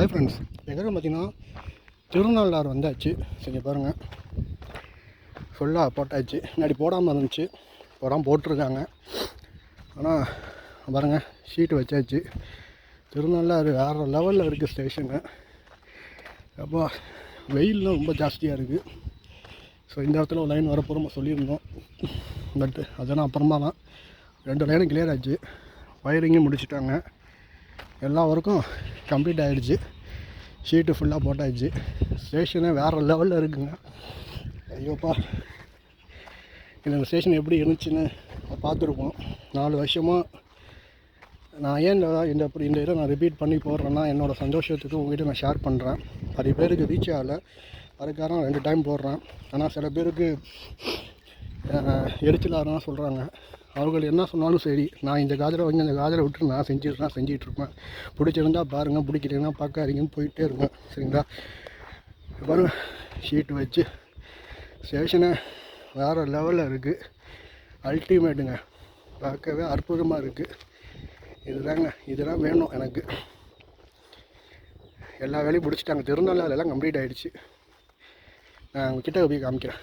Hi friends எங்கே பார்த்தீங்கன்னா திருநள்ளாறு வந்தாச்சு. சரி பாருங்கள் ஃபுல்லாக போட்டாச்சு. முன்னாடி போடாமல் இருந்துச்சு. போடாமல் போட்டிருக்காங்க. ஆனால் பாருங்கள் ஷீட்டு வச்சாச்சு. திருநள்ளாறு வேறு லெவலில் இருக்குது ஸ்டேஷனு அப்போ வெயில்லாம் ரொம்ப ஜாஸ்தியாக இருக்குது ஸோ இந்த இடத்துல ஒரு லைன் வரப்போகிறோம் சொல்லியிருந்தோம். பட் அதெல்லாம் அப்புறமா தான். ரெண்டு லைனும் கிளியர் ஆச்சு. வயரிங்கும் முடிச்சிட்டாங்க. எல்லா ஒர்க்கும் கம்ப்ளீட் ஆகிடுச்சு ஷீட்டு ஃபுல்லாக போட்டாச்சு. ஸ்டேஷனே வேறு லெவலில் இருக்குங்க. ஐயோப்பா. இந்த ஸ்டேஷன் எப்படி இருந்துச்சுன்னு பார்த்துருப்போம். நாலு வருஷமாக நான் ஏன் இந்த இந்த இப்படி இந்த இதை நான் ரிப்பீட் பண்ணி போடுறேன்னா என்னோடய சந்தோஷத்துக்கு உங்ககிட்ட நான் ஷேர் பண்ணுறேன் பாதி பேருக்கு ரீச் ஆகலை. அதுக்காக ரெண்டு டைம் போடுறேன். ஆனால் சில பேருக்கு எரிச்சலாக சொல்கிறாங்க அவர்கள் என்ன சொன்னாலும் சரி. நான் இந்த காதலை வாங்கி அந்த காதலை விட்டு நான் செஞ்சுட்டு நான் செஞ்சிகிட்ருப்பேன். பிடிச்சிருந்தா பாருங்கள் பிடிக்கிறீங்கன்னா பார்க்காதீங்கன்னு போயிட்டே இருப்பேன் சரிங்களா? பாருங்கள் ஷீட் வச்சு ஸ்டேஷனை வேறு லெவலில் இருக்குது அல்டிமேட்டுங்க பார்க்கவே அற்புதமாக இருக்குது இதுதாங்க இதெல்லாம் வேணும் எனக்கு. எல்லா வேலையும் பிடிச்சிட்டாங்க திருநள்ளாறு எல்லாம் கம்ப்ளீட் ஆகிடுச்சு நான் உங்ககிட்ட போய் காமிக்கிறேன்.